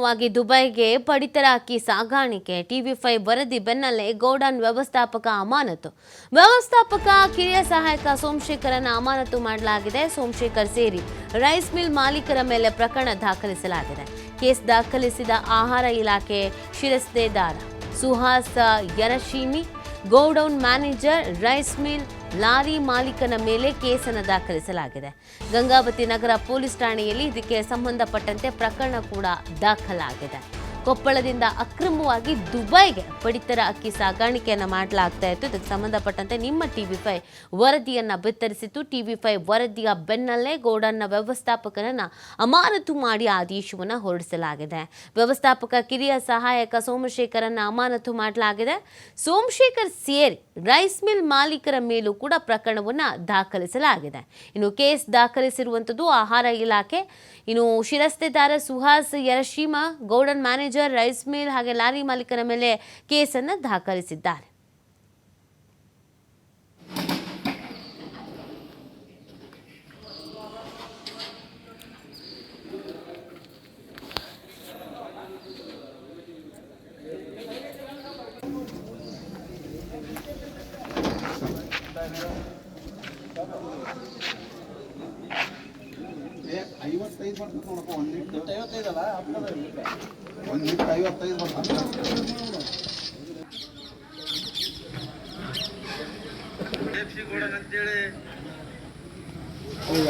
ವಾಗಿ ದುಬೈಗೆ ಪಡಿತರ ಅಕ್ಕಿ ಸಾಗಾಣಿಕೆ. ಟಿವಿ ಫೈವ್ ವರದಿ ಬೆನ್ನಲ್ಲೇ ಗೋಡನ್ ವ್ಯವಸ್ಥಾಪಕ ಅಮಾನತು. ವ್ಯವಸ್ಥಾಪಕ, ಕಿರಿಯ ಸಹಾಯಕ ಸೋಮಶೇಖರನ ಅಮಾನತು ಮಾಡಲಾಗಿದೆ. ಸೋಮಶೇಖರ್ ಸೇರಿ ರೈಸ್ ಮಿಲ್ ಮಾಲೀಕರ ಮೇಲೆ ಪ್ರಕರಣ ದಾಖಲಿಸಲಾಗಿದೆ. ಕೇಸ್ ದಾಖಲಿಸಿದ ಆಹಾರ ಇಲಾಖೆ ಶಿರಸ್ತೇದಾರ Suhas Yarashimi godown manager rice mill lorry ಮಾಲೀಕನ ಮೇಲೆ ಕೇಸನ್ನು ದಾಖಲಿಸಲಾಗಿದೆ. ಗಂಗಾವತಿ ನಗರ ಪೊಲೀಸ್ ಠಾಣೆಯಲ್ಲಿ ಇದಕ್ಕೆ ಸಂಬಂಧಪಟ್ಟಂತೆ ಪ್ರಕರಣ ಕೂಡ ದಾಖಲಾಗಿದೆ. ಕೊಪ್ಪಳದಿಂದ ಅಕ್ರಮವಾಗಿ ದುಬೈಗೆ ಪಡಿತರ ಅಕ್ಕಿ ಸಾಗಾಣಿಕೆಯನ್ನು ಮಾಡಲಾಗ್ತಾ ಇತ್ತು. ಇದಕ್ಕೆ ಸಂಬಂಧಪಟ್ಟಂತೆ ನಿಮ್ಮ ಟಿವಿ ಫೈ ವರದಿಯನ್ನು ಬಿತ್ತರಿಸಿತ್ತು. ಟಿವಿ ಫೈ ವರದಿಯ ಬೆನ್ನಲ್ಲೇ ಗೋಡನ್ನ ವ್ಯವಸ್ಥಾಪಕರನ್ನು ಅಮಾನತು ಮಾಡಿ ಆದೇಶವನ್ನು ಹೊರಡಿಸಲಾಗಿದೆ. ವ್ಯವಸ್ಥಾಪಕ ಕಿರಿಯ ಸಹಾಯಕ ಸೋಮಶೇಖರನ್ನ ಅಮಾನತು ಮಾಡಲಾಗಿದೆ. ಸೋಮಶೇಖರ್ ಸೇರಿ ರೈಸ್ ಮಿಲ್ ಮಾಲೀಕರ ಮೇಲೂ ಕೂಡ ಪ್ರಕರಣವನ್ನು ದಾಖಲಿಸಲಾಗಿದೆ. ಇನ್ನು ಕೇಸ್ ದಾಖಲಿಸಿರುವಂಥದ್ದು ಆಹಾರ ಇಲಾಖೆ. ಇನ್ನು ಶಿರಸ್ತೆದಾರ Suhas Yarashima, godown manager rice mill ಹಾಗೆ ಲಾರಿ ಮಾಲೀಕರ ಮೇಲೆ ಕೇಸನ್ನು ದಾಖಲಿಸಿದ್ದಾರೆ. ಐವತ್ತೈದು ಬರ್ತದೆ ನೋಡಪ್ಪ ಒಂದು ಲೀಟ್ರ್. ಐವತ್ತೈದಲ್ಲ? ಒಂದು ಲೀಟ್ರ್ ಐವತ್ತೈದು ಬರ್ತದೆ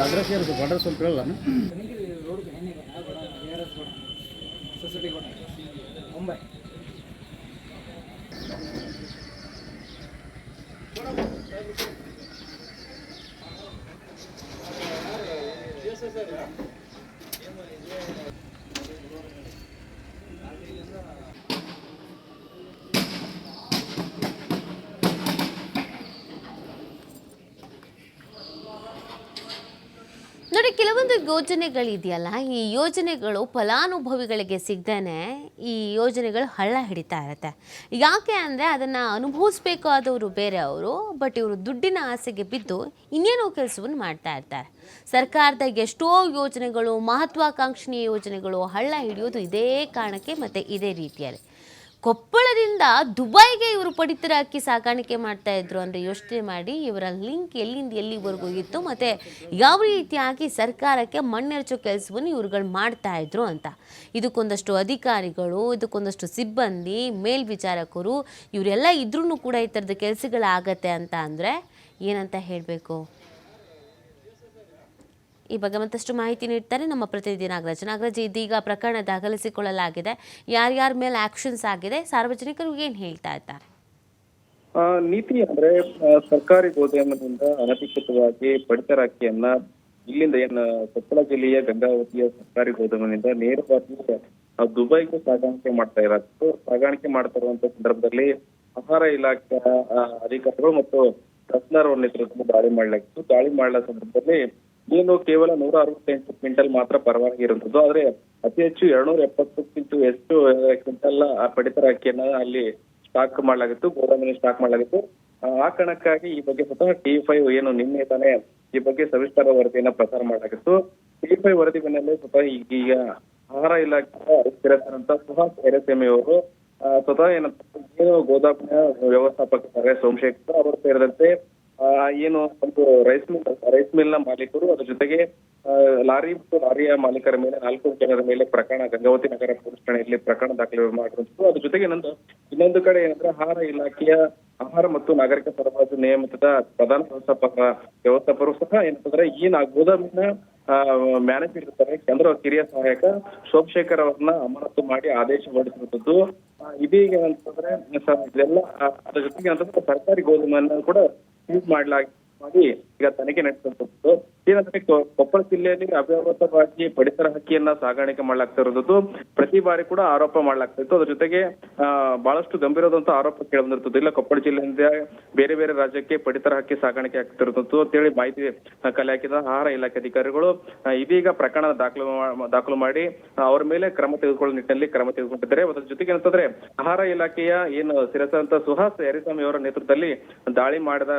ಅಡ್ರೆಸ್ ಏನು ಅಡ್ರೆಸ್ ಸ್ವಲ್ಪ ಹೇಳಲ್ಲ ಮುಂಬೈ ನೋಡಿ ಕೆಲವೊಂದು ಯೋಜನೆಗಳಿದೆಯಲ್ಲ, ಈ ಯೋಜನೆಗಳು ಫಲಾನುಭವಿಗಳಿಗೆ ಸಿಗ್ದೇ ಈ ಯೋಜನೆಗಳು ಹಳ್ಳ ಹಿಡಿತಾ ಇರುತ್ತೆ. ಯಾಕೆ ಅಂದರೆ ಅದನ್ನು ಅನುಭವಿಸ್ಬೇಕಾದವರು ಬೇರೆ ಅವರು, ಬಟ್ ಇವರು ದುಡ್ಡಿನ ಆಸೆಗೆ ಬಿದ್ದು ಇನ್ನೇನೋ ಕೆಲಸವನ್ನು ಮಾಡ್ತಾ ಇರ್ತಾರೆ. ಸರ್ಕಾರದ ಎಷ್ಟೋ ಯೋಜನೆಗಳು, ಮಹತ್ವಾಕಾಂಕ್ಷಣೀಯ ಯೋಜನೆಗಳು ಹಳ್ಳ ಹಿಡಿಯೋದು ಇದೇ ಕಾರಣಕ್ಕೆ ಮತ್ತು ಇದೇ ರೀತಿಯಲ್ಲಿ. ಕೊಪ್ಪಳದಿಂದ ದುಬೈಗೆ ಇವರು ಪಡಿತರ ಅಕ್ಕಿ ಸಾಗಾಣಿಕೆ ಮಾಡ್ತಾ ಇದ್ರು ಅಂದರೆ ಯೋಚನೆ ಮಾಡಿ ಇವರ ಲಿಂಕ್ ಎಲ್ಲಿಂದ ಎಲ್ಲಿವರೆಗೂ ಹೋಗಿತ್ತು ಮತ್ತು ಯಾವ ರೀತಿಯಾಗಿ ಸರ್ಕಾರಕ್ಕೆ ಮಣ್ಣೆರಚೋ ಕೆಲಸವನ್ನು ಇವ್ರುಗಳು ಮಾಡ್ತಾ ಇದ್ರು ಅಂತ. ಇದಕ್ಕೊಂದಷ್ಟು ಅಧಿಕಾರಿಗಳು, ಇದಕ್ಕೊಂದಷ್ಟು ಸಿಬ್ಬಂದಿ, ಮೇಲ್ವಿಚಾರಕರು, ಇವರೆಲ್ಲ ಇದ್ರೂ ಕೂಡ ಈ ಥರದ ಕೆಲಸಗಳಾಗತ್ತೆ ಅಂತ ಅಂದರೆ ಏನಂತ ಹೇಳಬೇಕು? ಈ ಬಗ್ಗೆ ಮತ್ತಷ್ಟು ಮಾಹಿತಿ ನೀಡ್ತಾರೆ ನಮ್ಮ ಪ್ರತಿನಿಧಿ ನಾಗರಾಜ್. ನಾಗರಾಜ್ ಇದೀಗ ಪ್ರಕರಣ ದಾಖಲಿಸಿಕೊಳ್ಳಲಾಗಿದೆ. ಯಾರ್ಯಾರ ಮೇಲೆ ಆಕ್ಷನ್ಸ್ ಆಗಿದೆ? ಸಾರ್ವಜನಿಕರು ಏನು ಹೇಳ್ತಾ ಇದ್ದಾರೆ? ನೀತಿ ಅಂದ್ರೆ ಸರ್ಕಾರಿ ಗೋದಾಮಿನಿಂದ ಅನಧಿಕೃತವಾಗಿ ಪಡಿತರ ಅಕ್ಕಿಯನ್ನ ಇಲ್ಲಿಂದ ಏನ್ ಕೊಪ್ಪಳ ಜಿಲ್ಲೆಯ ಗಂಗಾವತಿಯ ಸರ್ಕಾರಿ ಗೋದಾಮಿನಿಂದ ನೇರವಾಗಿ ದುಬೈಗೂ ಸಾಗಾಣಿಕೆ ಮಾಡ್ತಾ ಇರೋದು. ಸಾಗಾಣಿಕೆ ಮಾಡ್ತಾ ಇರುವಂತ ಸಂದರ್ಭದಲ್ಲಿ ಆಹಾರ ಇಲಾಖೆಯ ಅಧಿಕಾರಿಗಳು ಮತ್ತು ತಜ್ಞರ ನೇತೃತ್ವದಲ್ಲಿ ದಾಳಿ ಮಾಡಲಾಗಿತ್ತು ದಾಳಿ ಮಾಡಲ ಸಂದರ್ಭದಲ್ಲಿ ಏನು ಕೇವಲ ನೂರ ಅರವತ್ತೆಂಟು ಕ್ವಿಂಟಲ್ ಮಾತ್ರ ಪರವಾನಗಿ ಇರುವಂತದ್ದು. ಆದ್ರೆ ಅತಿ ಹೆಚ್ಚು ಎರಡ್ನೂರ ಎಪ್ಪತ್ತಕ್ಕಿಂತ ಹೆಚ್ಚು ಕ್ವಿಂಟಲ್ ಪಡಿತರ ಅಕ್ಕಿಯನ್ನ ಅಲ್ಲಿ ಸ್ಟಾಕ್ ಮಾಡಲಾಗಿತ್ತು ಗೋದಾಮಿನಲ್ಲಿ ಸ್ಟಾಕ್ ಮಾಡಲಾಗಿತ್ತು. ಆ, ಕಾರಣಕ್ಕಾಗಿ ಈ ಬಗ್ಗೆ ಸ್ವತಃ ಟಿ ಫೈವ್ ಏನು ನಿನ್ನೆ ತಾನೇ ಈ ಬಗ್ಗೆ ಸವಿಸ್ತಾರ ವರದಿಯನ್ನ ಪ್ರಸಾರ ಮಾಡಲಾಗಿತ್ತು. ಟಿ ಫೈವ್ ವರದಿ ಬೆನ್ನಲ್ಲೇ ಸ್ವತಃ ಈಗ ಈಗ ಆಹಾರ ಇಲಾಖೆಯ ಸ್ಥಿರತರಂತ ಸುಹಾಸ್ ಎರೆಸೆಮೆಯವರು ಸ್ವತಃ ಏನಂತ ಏನು ಗೋದಾಮಿನ ವ್ಯವಸ್ಥಾಪಕ ಸೋಮಶೇಖರ್ ಅವರು ಸೇರಿದಂತೆ ಏನು ಒಂದು ರೈಸ್ ಮಿಲ್ ರೈಸ್ ಮಿಲ್ನ ಮಾಲೀಕರು ಅದ್ರ ಜೊತೆಗೆ ಲಾರಿ ಮತ್ತು ಲಾರಿಯ ಮಾಲೀಕರ ಮೇಲೆ, ನಾಲ್ಕು ಜನರ ಮೇಲೆ ಪ್ರಕರಣ, ಗಂಗಾವತಿ ನಗರ ಪೊಲೀಸ್ ಠಾಣೆಯಲ್ಲಿ ಪ್ರಕರಣ ದಾಖಲೆ ಮಾಡಿರುವಂತದ್ದು ಅದ್ರ ಜೊತೆಗೆ ಇನ್ನೊಂದು ಇನ್ನೊಂದು ಕಡೆ ಏನಂದ್ರೆ ಆಹಾರ ಇಲಾಖೆಯ ಆಹಾರ ಮತ್ತು ನಾಗರಿಕ ಸರಬರಾಜು ನಿಯಮಿತದ ಪ್ರಧಾನ ವ್ಯವಸ್ಥಾಪಕ, ವ್ಯವಸ್ಥಾಪಕರು ಸಹ ಏನಂತಂದ್ರೆ ಈ ನಾ ಗೋದಾಮಿನ ಮ್ಯಾನೇಜರ್ ಇರ್ತಾರೆ ಕೇಂದ್ರ ಕಿರಿಯ ಸಹಾಯಕ ಸೋಮಶೇಖರ್ ಅವರನ್ನ ಅಮಾನತು ಮಾಡಿ ಆದೇಶ ಹೊರಡಿಸಿರುವಂತದ್ದು ಇದೀಗ ಏನಂತಂದ್ರೆ ಇದೆಲ್ಲ ಅದ್ರ ಜೊತೆಗೆ ಅಂತಂದ್ರೆ ಸರ್ಕಾರಿ ಗೋದಾಮನ್ನ ಕೂಡ ಸೀಸ್ ಮಾಡ್ಲಾಗಿ ಮಾಡಿ ಈಗ ತನಿಖೆ ನಡೆಸುವಂತದ್ದು ಏನಂದ್ರೆ ಕೊಪ್ಪಳ ಜಿಲ್ಲೆಯಲ್ಲಿ ಅವ್ಯವಸ್ಥವಾಗಿ ಪಡಿತರ ಹಕ್ಕಿಯನ್ನ ಸಾಗಾಣಿಕೆ ಮಾಡ್ಲಾಗ್ತಾ ಇರೋದು ಪ್ರತಿ ಬಾರಿ ಕೂಡ ಆರೋಪ ಮಾಡ್ಲಾಗ್ತಾ ಇತ್ತು. ಅದ್ರ ಜೊತೆಗೆ ಬಹಳಷ್ಟು ಗಂಭೀರವಾದಂತ ಆರೋಪ ಕೇಳಿ ಇಲ್ಲ ಕೊಪ್ಪಳ ಜಿಲ್ಲೆಯಿಂದ ಬೇರೆ ಬೇರೆ ರಾಜ್ಯಕ್ಕೆ ಪಡಿತರ ಹಕ್ಕಿ ಸಾಗಾಣಿಕೆ ಆಗ್ತಿರೋದು ಅಂತೇಳಿ ಮಾಹಿತಿ ಕಲೆ ಹಾಕಿದ ಆಹಾರ ಇಲಾಖೆ ಅಧಿಕಾರಿಗಳು ಇದೀಗ ಪ್ರಕರಣ ದಾಖಲು ದಾಖಲು ಮಾಡಿ ಅವರ ಮೇಲೆ ಕ್ರಮ ತೆಗೆದುಕೊಳ್ಳುವ ನಿಟ್ಟಿನಲ್ಲಿ ಕ್ರಮ ತೆಗೆದುಕೊಂಡಿದ್ದಾರೆ. ಅದ್ರ ಜೊತೆಗೆ ಏನಂತಂದ್ರೆ, ಆಹಾರ ಇಲಾಖೆಯ ಏನು ಸಿರಸಂತ ಸುಹಾಸ್ ಯರಿಸ್ವಾಮಿ ಅವರ ನೇತೃತ್ವದಲ್ಲಿ ದಾಳಿ ಮಾಡಿದ,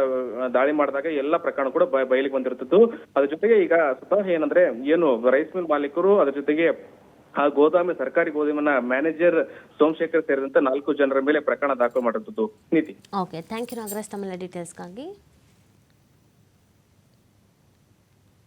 ದಾಳಿ ಮಾಡಿದಾಗ ಎಲ್ಲ ಪ್ರಕರಣ ಕೂಡ ಬಯಲಿಗೆ ಬಂದಿರುತ್ತಿತ್ತು. ಅದ್ರ ಜೊತೆಗೆ ಈಗ ಸ್ವತಃ ಏನಂದ್ರೆ ಏನು ರೈಸ್ ಮಿಲ್ ಮಾಲೀಕರು ಅದ್ರ ಜೊತೆಗೆ, ಆ ಗೋದಾಮಿ, ಸರ್ಕಾರಿ ಗೋದಾಮಿನ ಮ್ಯಾನೇಜರ್ ಸೋಮಶೇಖರ್ ಸೇರಿದಂತೆ ನಾಲ್ಕು ಜನರ ಮೇಲೆ ಪ್ರಕರಣ ದಾಖಲು ಮಾಡಿರುತ್ತದೆ ನೀತಿ. Okay thank you Nagaraj ಡೀಟೇಲ್ಸ್ಗಾಗಿ